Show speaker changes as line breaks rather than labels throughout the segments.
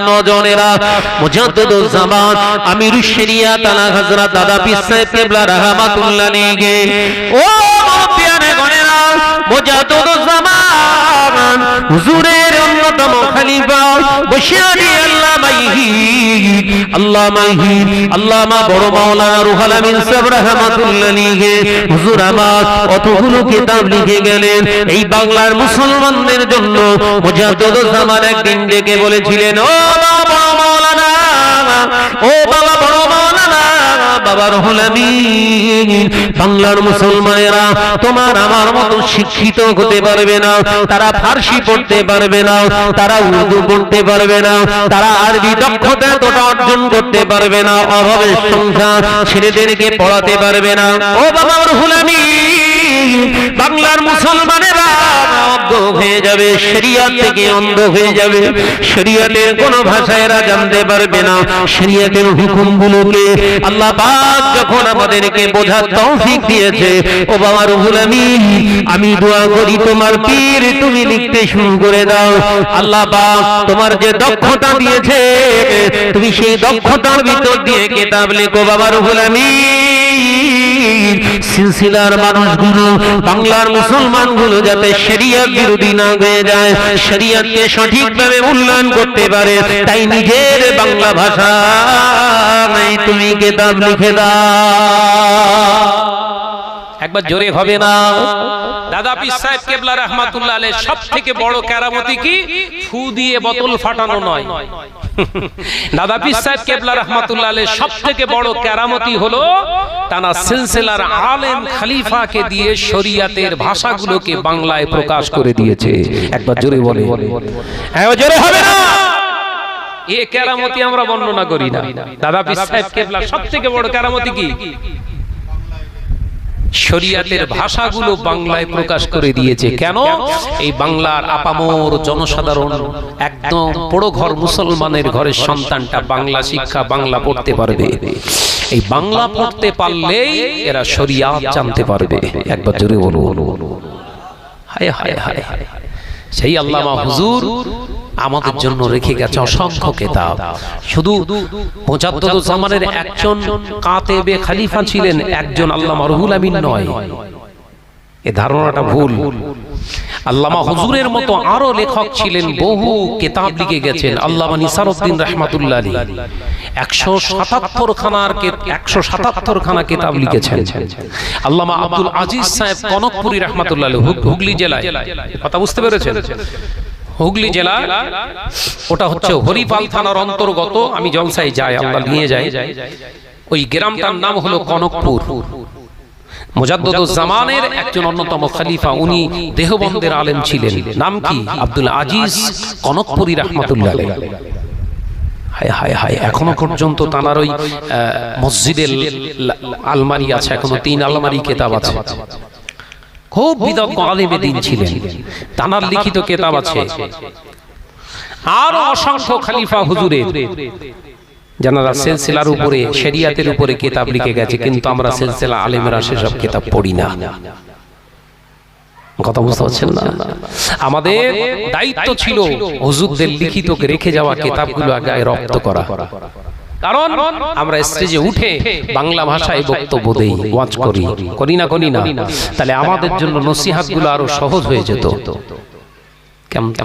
নজনেরা মুজাদ্দিদুজ্জামান আমিরুশ শরিয়া তালা হযরত দাদা পীর সাহেব কিবলা রাহমাতুল্লাহ নিগে ও মুরব্বিয়ানে গণেরা মুজাদ্দিদুজ্জামান হুজুরের অন্যতম খলিফা আল্লাহ মাইহি আল্লাহ মাইহি বড় মাওলানা রুহুল আমিন নিগে হুজুর কতগুলো কিতাব লিখে গেলেন। এই বাংলার মুসলমানদের জন্য মুজাদ্দিদুজ্জামান একদিন ডেকে বলেছিলেন, ও বাবা মাওলানা, ও বাবা বাবা রহুল বাংলার মুসলমানেরা, তোমার আমার মতো শিক্ষিত হতে পারবে না, তারা ফার্সি পড়তে পারবে না, তারা উর্দু পড়তে পারবে না, তারা আরবি দক্ষতা এতটা অর্জন করতে পারবে না, অভাবের সংখ্যা ছেলেদেরকে পড়াতে পারবে না। ও বাবা রহুল আমিন, বাংলার মুসলমানেরা হয়ে যাবে, শরিয়াত থেকে অন্ধ হয়ে যাবে। শরিয়াতের কোন ভাষা এরা জানতে পারবে না। শরিয়াতের হুকুমগুলোকে আল্লাহ পাক যখন আমাদেরকে বোঝার তৌফিক দিয়েছে ও বাবা রুহুল আমিন আমি দোয়া করি, তোমার পীর তুমি লিখতে শুরু করে দাও। আল্লাহ পাক তোমার যে দক্ষতা দিয়েছে, তুমি সেই দক্ষতার ভিতর দিয়ে কিতাব লেখো বাবা রুহুল আমিন সিলসিলার মানুষগুলো, বাংলার মুসলমানগুলো যাতে শরিয়ার বিরোধী না হয়ে যায়, শরিয়াতকে সঠিকভাবে মূল্যায়ন করতে পারে, তাই নিজের বাংলা ভাষা তুমি কেতাব লিখে দাও।
একবার জোরে হবে না। দাদা পীর সাহেব কেবলা রহমাতুল্লাহ আলাইহ সব থেকে বড় কেরামতি কি? ফু দিয়ে বোতল ফাটানো নয়। দাদা পীর সাহেব কেবলা রহমাতুল্লাহ আলাইহ সব থেকে বড় কেরামতি হলো তানা সিলসিলার আলেম খলিফাকে দিয়ে শরিয়াতের ভাষাগুলোকে বাংলায় প্রকাশ করে দিয়েছে। একবার জোরে বলে। হ্যাঁ জোরে হবে না। এ কেরামতি আমরা বর্ণনা করি না। দাদা পীর সাহেব কেবলা সব থেকে বড় কেরামতি কি? শরিয়াতের ভাষাগুলো বাংলায় প্রকাশ করে দিয়েছে। কেন? এই বাংলার আপামর জনসাধারণ একদম বড় ঘর মুসলমানের ঘরের সন্তানটা বাংলা শিক্ষা বাংলা পড়তে পারবে। এই বাংলা পড়তে পারলেই এরা শরিয়াত জানতে পারবে। একবার জোরে বলো হায় হায় হায় হায়। সেই আল্লামা হুজুর আমাদের জন্য রেখে গেছে অসংখ্য কেতাব। শুধু মোজাদ্দুজ্জামানের একজন কাতেবে খলিফা ছিলেন একজন আল্লামা রুহুল আমিন নয়। এ ধারণাটা ভুল। আল্লামা হুজুরের মতো আরও লেখক ছিলেন বহু কেতাব লিখে গেছেন। আল্লামা নিসারউদ্দিন রহমাতুল্লাহ আলী একশো সাতাত্তর খানার একশো সাতাত্তর খানা কেতাব লিখেছেন। আল্লামা আব্দুল আজিজ সাহেব কনকপুরী রহমাতুল্লাহ হুগ- হুগলি জেলায়। কথা বুঝতে পেরেছেন? হুগলি জেলা ওটা হচ্ছে হরিপাল থানার অন্তর্গত আমি জলসায় যাই আল্লাহ নিয়ে যাই। ওই গ্রামটার নাম হলো কনকপুর। মুজাদ্দুজ্জামানের একজন অন্যতম খলিফা উনি দেহবন্দের আলেম ছিলেন। নাম কি? আব্দুল আজিজ কনকপুরী রহমাতুল্লাহ হায় হায় হায় এখনও পর্যন্ত তানার ওই মসজিদের আলমারি আছে এখনও তিন আলমারি কেতাব আছে। খুব বিদগ্ধ আলেমে দিন ছিলেন। তানার লিখিত কেতাব আছে। আরও অসংখ্য খলিফা হুজুরের যারা সিলসিলার উপরে শরিয়াতের উপরে কিতাব লিখে গেছে কিন্তু আমরা সিলসিলা আলেমরা সেসব কিতাব পড়ি না। কথা বুঝতে পারছেন না? আমাদের দায়িত্ব ছিল হুজুরদের লিখিত রেখে যাওয়া কিতাবগুলো আগে রপ্ত করা। কারণ আমরা স্টেজে উঠে বাংলা ভাষায় বক্তব্য দেই ওয়াজ করি করি। না করি না। তাহলে আমাদের জন্য নসিহাতগুলো আরও সহজ হয়ে যেত।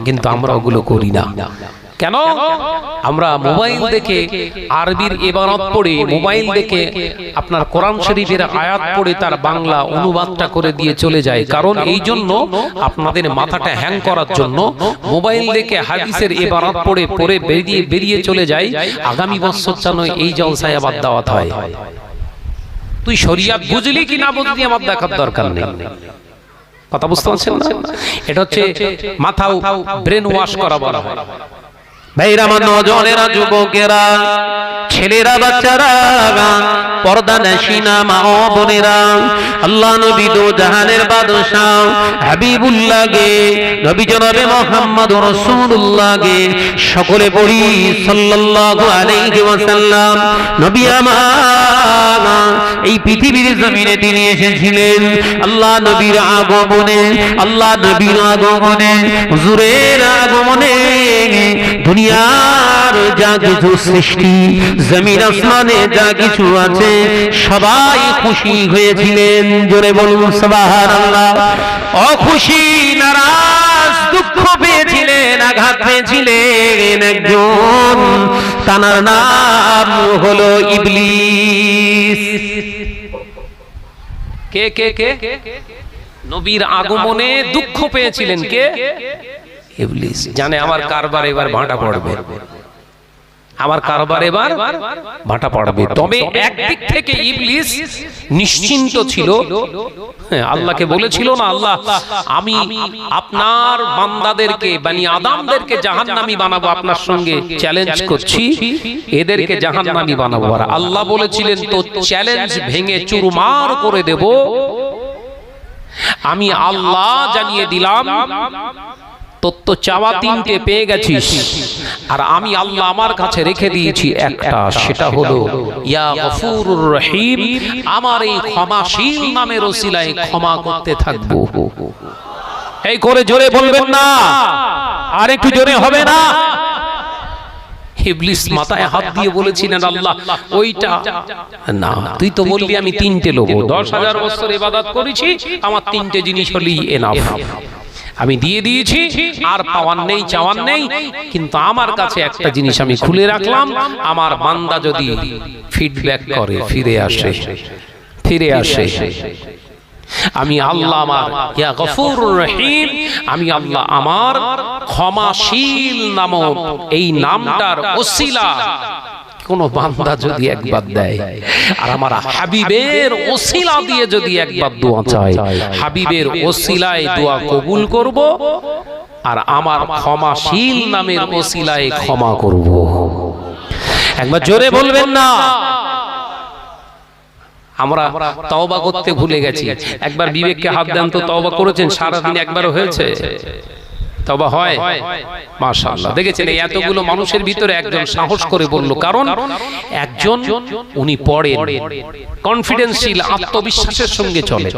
কিন্তু আমরা ওগুলো করি না। কেন? আমরা মোবাইল দেখে আরবির এবারত পড়ে মোবাইল দেখে আপনার কোরআন শরীফের আয়াত পড়ে তার বাংলা অনুবাদটা করে দিয়ে চলে যায়। কারণ এই জন্য আপনাদের মাথাটা হ্যাং করার জন্য মোবাইল দেখে হাদিসের এবারত পড়ে পড়ে বেরিয়ে বেরিয়ে চলে যায়। আগামী বছর যেন এই জলসায় আবার দাওয়াত হয়। তুই শরিয়াত বুঝলি কি না বুঝলি আমার দেখার দরকার নেই। কথা বুঝতে পারছেন না? এটা হচ্ছে মাথাও ব্রেন ওয়াশ করা বলা হয়।
ভাইরা আমার নজনেরা, যুবকেরা, ছেলেরা, বাচ্চারা, পর্দা মা ও বোনেরা, আল্লাহ নবী দো জাহানের হাবিবুল্লাহ গে নবী জনাবে মোহাম্মদ রাসূলুল্লাহ গে সকলে পড়ি সাল্লাল্লাহু আলাইহি ওয়াসাল্লাম। নবী আমার, এই পৃথিবীর জমিনে তিনি এসেছিলেন। আল্লাহ নবীর আগমনে, আল্লাহ নবীর আগমনে, হুজুরের আগমনে দুনিয়ার যা কিছু সৃষ্টি আসমানে যা কিছু আছে, সবাই খুশি হয়েছিলেন। জোরে বলুন অখুশি, নারাজ, দুঃখ পেয়েছিলেন, আঘাত পেয়েছিলেন একজন। তানার নাম হলো ইবলিস।
কে কে কে? নবীর আগমনে দুঃখ পেয়েছিলেন কে? ইবলিস। জানে আমার কারবার এবার ভাটা পড়বে। আমার কারবার এবার ভাটা পড়বে। তবে একদিক থেকে ইবলিস নিশ্চিন্ত ছিল। হ্যাঁ, আল্লাহকে বলেছিল না আল্লাহ আমি আপনার বান্দাদেরকে বানি আদামদেরকে জাহান্নামী বানাবো আপনার সঙ্গে চ্যালেঞ্জ করছি। এদেরকে জাহান্নামী বানাবো। আর আল্লাহ বলেছিলেন তো চ্যালেঞ্জ ভেঙে চুরমার করে দেব। আমি আল্লাহ জানিয়ে দিলাম তোর তো চাওয়া তিনটে পেয়ে গেছিস। আর আমি আল্লাহ আমার কাছে রেখে দিয়েছি একটা সেটা হলো ইয়া গফুরুর রহিম আমার এই ক্ষমাশীল নামের ওসিলায় ক্ষমা করতে থাকব। এই করে জোরে বলবেন না। আর একটু জোরে হবে না। ইবলিস মাথায় হাত দিয়ে বলেছিলেন আল্লাহ ওইটা না তুই তো বললি আমি তিনটে লোক দশ হাজার বছর ইবাদত করেছি আমার তিনটে জিনিস হলেই এনাফ আমি দিয়ে দিয়েছি, আর পাওয়ার নেই, চাওয়ার নেই, কিন্তু আমার কাছে একটা জিনিস আমি খুলে রাখলাম, আমার বান্দা যদি ফিডব্যাক করে, ফিরে আসে ফিরে আসে। আমি আল্লাহ আমার, ইয়া গফুর রহিম, আমি আল্লাহ আমার ক্ষমাশীল নামক এই নামটার ওসিলা কোন বান্দা যদি একবার দেয়, আর আমার হাবিবের ওসিলা দিয়ে যদি একবার দোয়া চায়, হাবিবের ওসিলায় দোয়া কবুল করব, আর আমার ক্ষমাশীল নামের ওসিলায় ক্ষমা করব। একবার জোরে বলবেন না। আমরা তওবা করতে ভুলে গেছি। একবার বিবেককে হাত দেন তো তওবা করেছেন, সারাদিন একবারও হয়েছে। তবা হয়। মাশাআল্লাহ। দেখেছেন এই এতগুলো মানুষের ভিতরে একজন সাহস করে বলল কারণ একজন উনি পড়েন। কনফিডেন্সশীল আত্মবিশ্বাসের সঙ্গে চলে।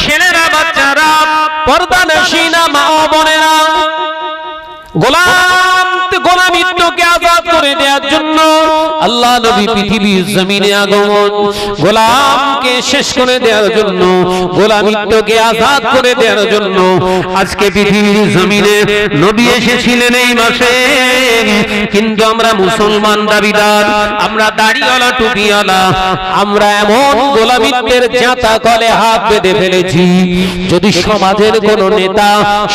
ছেলেরা বাচ্চারা পর্দা গোলাম গোলামিত্বকে আল্লাহ নবী পৃথিবীর জমিনে আগমন গোলামকে শেষ করে দেওয়ার জন্য গোলামিত্বকে আজাদ করে দেওয়ার জন্য আজকে পৃথিবীর জমিনে নবী এসেছিলেন এই মাসে। কিন্তু আমরা মুসলমান দাবিদার আমরা দাড়িওয়ালা টুপিওয়ালা আমরা এমন গোলামিত্বের জাতা কলে হাত বেঁধে ফেলেছি। যদি সমাজের কোন নেতা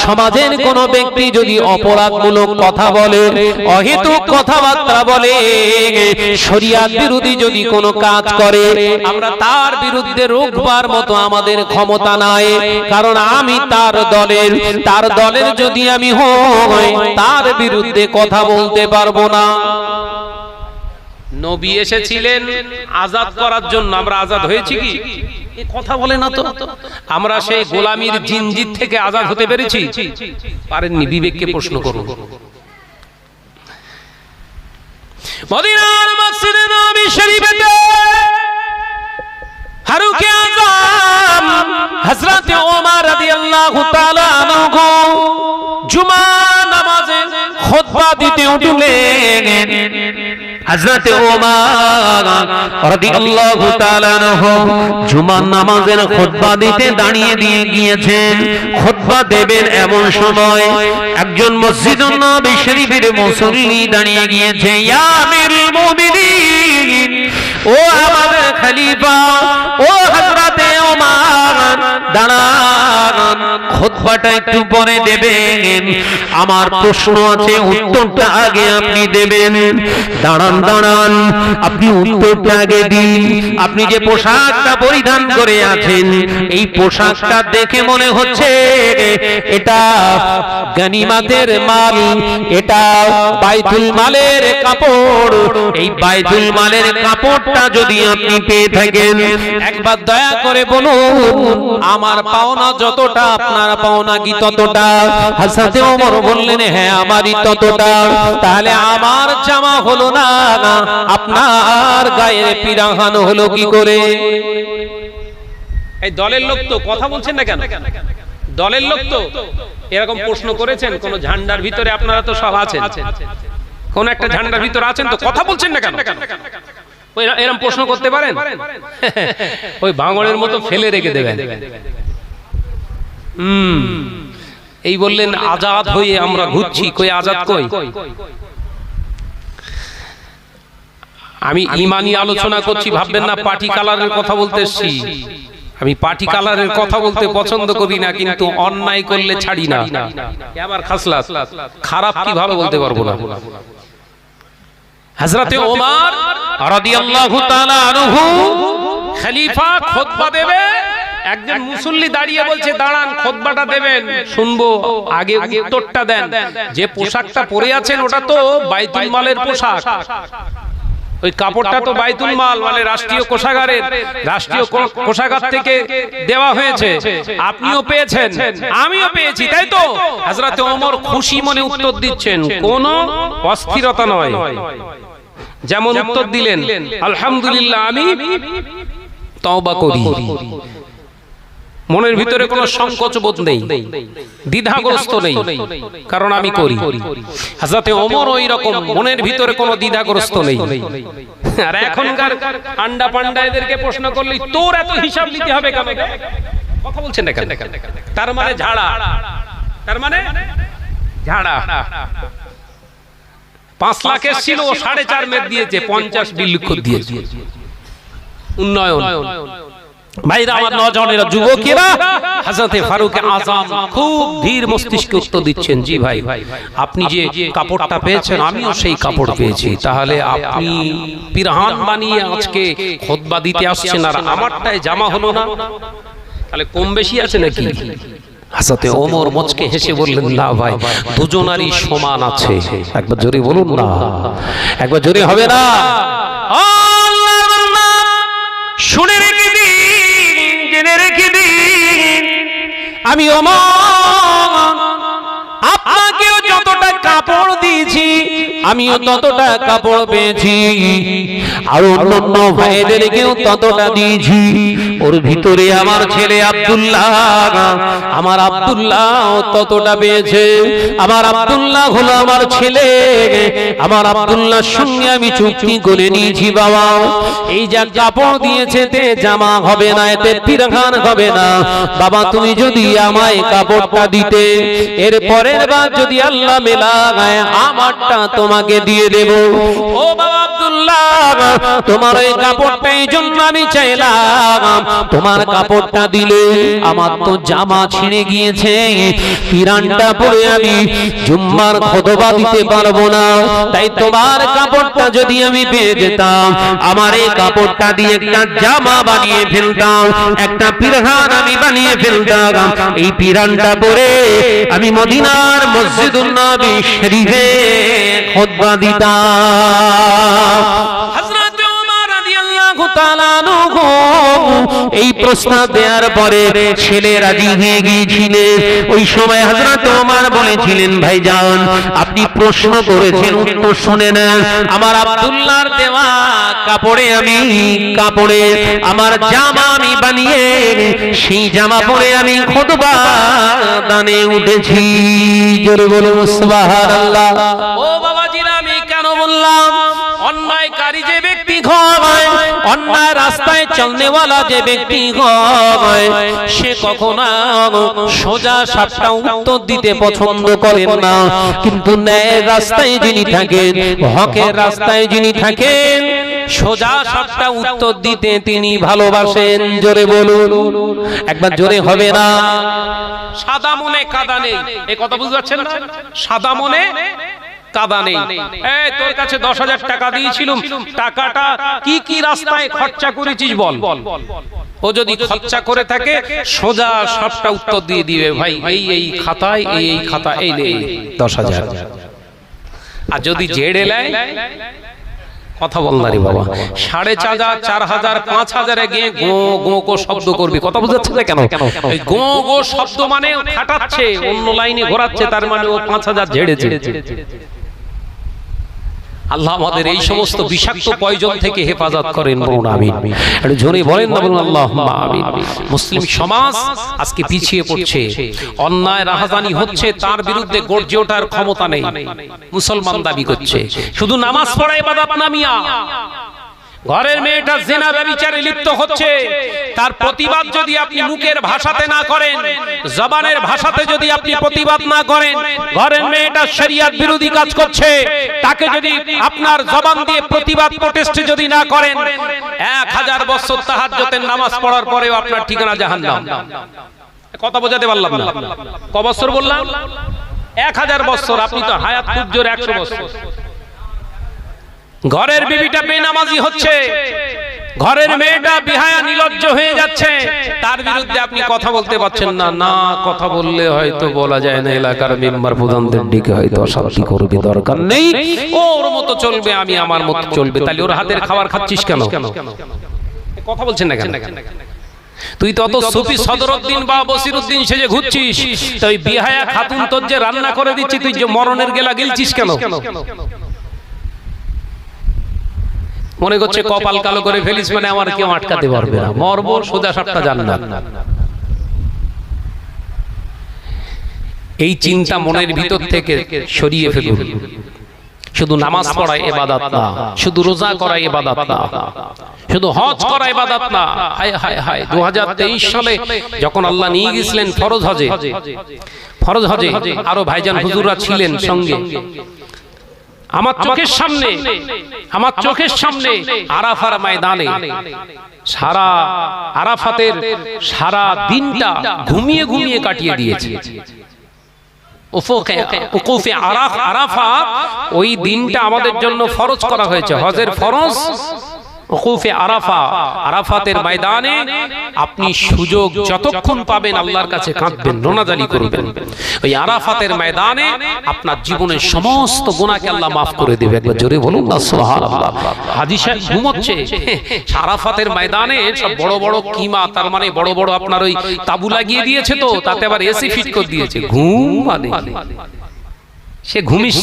সমাজের কোন ব্যক্তি যদি অপরাধমূলক কথা বলে অহেতুক কথাবার্তা বলে শরিয়াত বিরোধী যদি কোনো কাজ করে, আমরা তার বিরুদ্ধে মতো আমাদের ক্ষমতা নাই। কারণ আমি তার দলের তার দলের যদি আমি হই, তার বিরুদ্ধে কথা বলতে পারব না।
নবী এসেছিলেন আজাদ করার জন্য। আমরা আজাদ হয়েছি কি? কথা বলে না তো। আমরা সেই গোলামির জিনজিত থেকে আজাদ হতে পেরেছি। পারেননি, বিবেককে প্রশ্ন
মদিনার মসজিদে নবী শরীফেতে ফারুক আজম, হযরত ওমর রাদিয়াল্লাহু তাআলা আনহু জুমা নামাজে খুতবা দিতে উঠলেন। হযরত ওমর রাদিয়াল্লাহু তাআলা জুমার নামাজের খুতবা দিতে দাঁড়িয়ে দিয়ে গিয়েছেন। খুতবা দেবেন এমন সময় একজন মসজিদুন নবী শরীফের মুসল্লি দাঁড়িয়ে গিয়েছে, ইয়া আমিরুল মুমিনিন ও আমাদের খলিফা, ও হযরতে ওমর, দাঁড়ান, খুতবাটা একটু পরে দেবেন। আমার প্রশ্ন আছে, উত্তরটা আগে আপনি দেবেন। দাঁড়ান দাঁড়ান, আপনি উত্তরটা আগে দিন। আপনি যে পোশাকটা পরিধান করে আছেন, এই পোশাকটা দেখে মনে হচ্ছে এটা গানিমাতের মাল, এটা বাইতুল মালের কাপড়। এই বাইতুল মালের কাপড়টা যদি আপনি পেয়ে থাকেন, একবার দয়া করে বলুন, আমার পাওনা যতটা, আপনার পাওনা কি ততটা? হাসাতে ওমর বললেন হ্যাঁ আমারই ততটা। তাহলে আমার জামা হলো না, আপনার গায়ের পিরাহান হলো কি করে?
এই দলের লোক তো কথা বলছেন না কেন? দলের লোক তো এরকম প্রশ্ন করেছেন, কোন ঝান্ডার ভিতরে আপনারা তো সব আছেন। কোন একটা ঝান্ডার ভিতরে আছেন তো, কথা বলছেন না কেন? ওই এরকম প্রশ্ন করতে পারেন? ওই ভাঙড়ের মতো ফেলে রেখে দেবেন। হুম। এই বললেন আজাদ হয়ে আমরা ঘুরছি। কই আজাদ কই? আমি ইমানি আলোচনা করছি ভাববেন না পার্টি কালারের কথা বলতে এসছি। আমি পার্টি কালারের কথা বলতে পছন্দ করি না কিন্তু অন্যায় করলে ছাড়ি না। খারাপ কি ভালো বলতে পারব না। হযরতে ওমার
রাদিয়াল্লাহু তাআলা আনহু
খলিফা খুতবা দেবে। একজন মুসল্লি দাঁড়িয়ে বলছে দাঁড়ান খুতবাটা দেবেন। শুনব আগে উত্তরটা দেন। যে পোশাকটা পরে আছেন ওটা তো বাইতুল মালের পোশাক। ওই কাপড়টা তো বাইতুল মাল মানে রাষ্ট্রীয় কোষাগারের। রাষ্ট্রীয় কোষাগার থেকে দেওয়া হয়েছে। আপনিও পেয়েছেন। আমিও পেয়েছি তাই তো? হাজরাতে ওমর খুশি মনে উত্তর দিচ্ছেন। কোনো অস্থিরতা নয়। যেমন উত্তর দিলেন আলহামদুলিল্লাহ আমি তওবা করি। মনের ভিতরে কোনো সংকোচ বোধ নেই দ্বিধাগ্রস্ত নেই কারণ আমি করি। হাজরাতে ওমর ওই রকম মনের ভিতরে কোনো দ্বিধাগ্রস্ত নেই। আর এখনকার আন্ডা পান্ডা এদেরকে প্রশ্ন করলেই তোর এত হিসাব নিতে হবে কেন? কথা বলছেন না কেন? তার মানে ঝাড়া। তার মানে ঝাড়া। পাঁচ লাখের ছিল সাড়ে চার মেদ দিয়েছে পঞ্চাশ বিলক্ষ দিয়েছে। উন্নয়ন। ভাইরা আমার নজনেরা যুবকেরা হাজরতে ফারুক আজম খুব ধীর মস্তিষ্কে উত্তর দিচ্ছেন জি ভাই। আপনি যে কাপড়টা পেয়েছেন আমিও সেই কাপড় পেয়েছি। তাহলে আপনি পিরহান বানিয়ে আজকে খোদবা দিতে আসছেন আর আমারটায় জামা হলো না। তাহলে কম বেশি আছে নাকি? হাসাতে ওমর মচকে হেসে বললেন না ভাই দুজনারই সমান আছে। একবার জোরে বলুন না। একবার জোরে হবে না। জেনে রেখে দিন আমি অমর আপনাকেও যতটা কাপড় দিয়েছি, আমিও ততটা কাপড় পেয়েছি। আর অন্য ভাইদেরকেও ততটা দিয়েছি। ওর ভিতরে আমার ছেলে আব্দুল্লাহ, আমার আব্দুল্লাহ ততটা পেয়েছে। আমার আব্দুল্লাহ হলো আমার ছেলে। আমার আব্দুল্লাহর সঙ্গে আমি চুক্তি করে নিয়েছি, বাবা। এই যা কাপড় দিয়েছে তে জামা হবে না, এতে পিরহান হবে না। বাবা, তুমি যদি আমায় কাপড়টা দিতে, এর পরের বার যদি আল্লাহ মেলায় আমারটা তোমাকে দিয়ে দেব। ও বাবা আব্দুল্লাহ, তোমার ওই কাপড়টা এই জন্য আমি চাইলাম। তোমার কাপড়টা দিলে আমার তো জামা ছিঁড়ে গিয়েছে। পিরানটা পরে আমি জুম্মার খোদবা দিতে পারব না। তাই তোমার কাপড়টা যদি আমি পেয়ে যেতাম আমার এই কাপড়টা দিয়ে একটা জামা বানিয়ে ফেলতাম, একটা পিরহান আমি বানিয়ে ফেলতাম। এই পিরানটা পরে আমি মদিনার মসজিদুল নবী শরীফে খুতবা দিতাম। এই প্রস্তাব দেওয়ার পরে ছেলে রাজি হয়ে গিয়েছিলেন ওই সময় ওমর বলেছিলেন আপনি প্রশ্ন করেছেন, উত্তর শুনে আমার দেওয়া কাপড়ে আমি কাপড়ে, আমার জামা আমি বানিয়ে, সেই জামা পরে আমি খুতবা দানে উঠেছি। জোরে সুবহানাল্লাহ। ও আমি কেন বললাম? অন্যায়কারী যে ব্যক্তি অন্যায় রাস্তায় চলনেওয়ালা যে ব্যক্তি হয়, সে কখনো সোজা সাপটা উত্তর দিতে পছন্দ করেন না। কিন্তু ন্যায়ের রাস্তায় যিনি থাকেন, হকের রাস্তায় যিনি থাকেন, সোজা সাপটা উত্তর দিতে তিনি ভালোবাসেন। জোরে বলুন। একবার জোরে হবে না। সাদা মনে কাদা নেই। এই কথা বুঝতে পারছেন সাদা মনে কাদা নেই। এই, তোর কাছে দশ হাজার টাকা দিয়েছিলাম। টাকাটা কি কি রাস্তায় খরচা করেছিস বল। ও যদি খরচা করে থাকে, সোজা সবটা উত্তর দিয়ে দিবে। ভাই, এই এই খাতায়, এই এই খাতা এই নে দশ হাজার। আর যদি জেড়ে নেয়, কথা বল না রে বাবা। সাড়ে চার হাজার চার হাজার, পাঁচ হাজারে গিয়ে গো গো গো শব্দ করবি। কথা বুঝাচ্ছে কেন? ওই গো গো শব্দ মানে খাটাচ্ছে অন্য লাইনে ঘোরাচ্ছে, তার মানে ও পাঁচ হাজার ঝেড়েছে আল্লাহ আমাদের এই সমস্ত বিষাক্ত পয়জন থেকে হেফাজত করেন বলুন আমিন। একটু জোরে বলেন না বলুন আল্লাহ আমিন। মুসলিম সমাজ আজকে পিছিয়ে পড়ছে। অন্যায় রাহাজানি হচ্ছে তার বিরুদ্ধে গর্জে ওঠার ক্ষমতা নেই। মুসলমান দাবি করছে। শুধু নামাজ পড়ায় বাদাত নামিয়া। ঘরের মেয়েটা জেনা ব্যবিচারে লিপ্ত হচ্ছে। তার প্রতিবাদ যদি আপনি মুখের ভাষাতে না করেন, জবানের ভাষাতে যদি আপনি প্রতিবাদ না করেন, ঘরের মেয়েটা শরিয়াত বিরোধী কাজ করছে। তাকে যদি আপনার জবান দিয়ে প্রতিবাদ প্রটেস্টে যদি না করেন, এক হাজার বছর তাহাজ্জতের নামাজ পড়ার পরেও আপনার ঠিকানা জাহান্নাম। কথা বোঝাতে পারলাম না। ক বছর বললাম? এক হাজার বছর, আপনি তো হায়াত খুব একশো বছর। ঘরের বিবিটা বেনামাজি হচ্ছে। ঘরের মেয়েটা বিহায়া নিলজ্জ হয়ে যাচ্ছে। তার বিরুদ্ধে আপনি কথা বলতে পারছেন না। না কথা বললে হয়তো বলা যায় না, এলাকার মেম্বার প্রধানদের দিকে হয়তো অশান্তি করবে, দরকার নেই। ওর মতো চলবে, আমি আমার মতো চলবে। তাহলে ওর হাতের খাবার খাচ্ছিস কেন? কথা বলছেন না কেন? তুই তো অত সুফি সদরউদ্দিন বা বসিরউদ্দিন সেজে ঘুরছিস। তো ওই বিহায়া খাতুন তোর যে রান্না করে দিচ্ছি, তুই যে মরণের গেলা গিলছিস কেন? মনে করছে কপাল কালো করে ফেলিস মানে আমার কেউ আটকাতে পারবে না। মরব সোজা সাপটা জান্নাত। এই চিন্তা মনের ভিতর থেকে সরিয়ে ফেলুন। শুধু নামাজ পড়া এবাদাত না শুধু রোজা করা এবাদাত না। শুধু হজ করা এবাদাত না। হায় হায় হায় দু হাজার তেইশ সালে যখন আল্লাহ নিয়ে গেছিলেন ফরজ হজে। ফরজ হজে। আরও ভাইজান হুজুররা ছিলেন সঙ্গে। আমার চোখের সামনে আমার চোখের সামনে আরাফার ময়দানে সারা আরাফাতের সারা দিনটা ঘুমিয়ে ঘুমিয়ে কাটিয়ে দিয়েছে। আরাফা ওই দিনটা আমাদের জন্য ফরজ করা হয়েছে। হজের ফরজ আরাফা, আরাফাতের ময়দানে আপনি সুযোগ পাবেন আল্লাহর কাছে কাঁদবেন ওই আরাফাতের ময়দানে আপনার জীবনের সমস্ত মাফ করে দেবে। জোরে বলুন ঘুমোচ্ছে। আরাফাতের ময়দানে সব বড় বড় কিমা, তার মানে বড় বড় আপনার ওই তাবু লাগিয়ে দিয়েছে তো, তাতে আবার এসি ফিট করে দিয়েছে। ঘুম মানে সে ঘুমির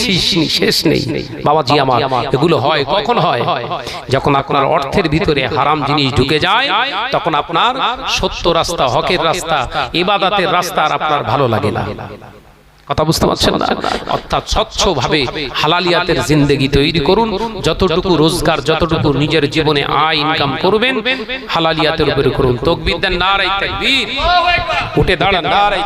শেষ নেই- বাবাজি আমার এগুলো হয় কখন হয়? যখন আপনার অর্থের ভিতরে হারাম জিনিস ঢুকে যায় তখন আপনার সত্য রাস্তা হকের রাস্তা ইবাদাতের রাস্তা আর আপনার ভালো লাগে না। কথা বুঝতে পারছেন না? অর্থাৎ স্বচ্ছভাবে হালালিয়াতের জিন্দেগি তৈরি করুন যতটুকু রোজগার যতটুকু নিজের জীবনে আয় ইনকাম করবেন হালালিয়াতের উপরে করুন। তকবির দেন নারাই তাকবীর। উঠে দাঁড়ান নারাই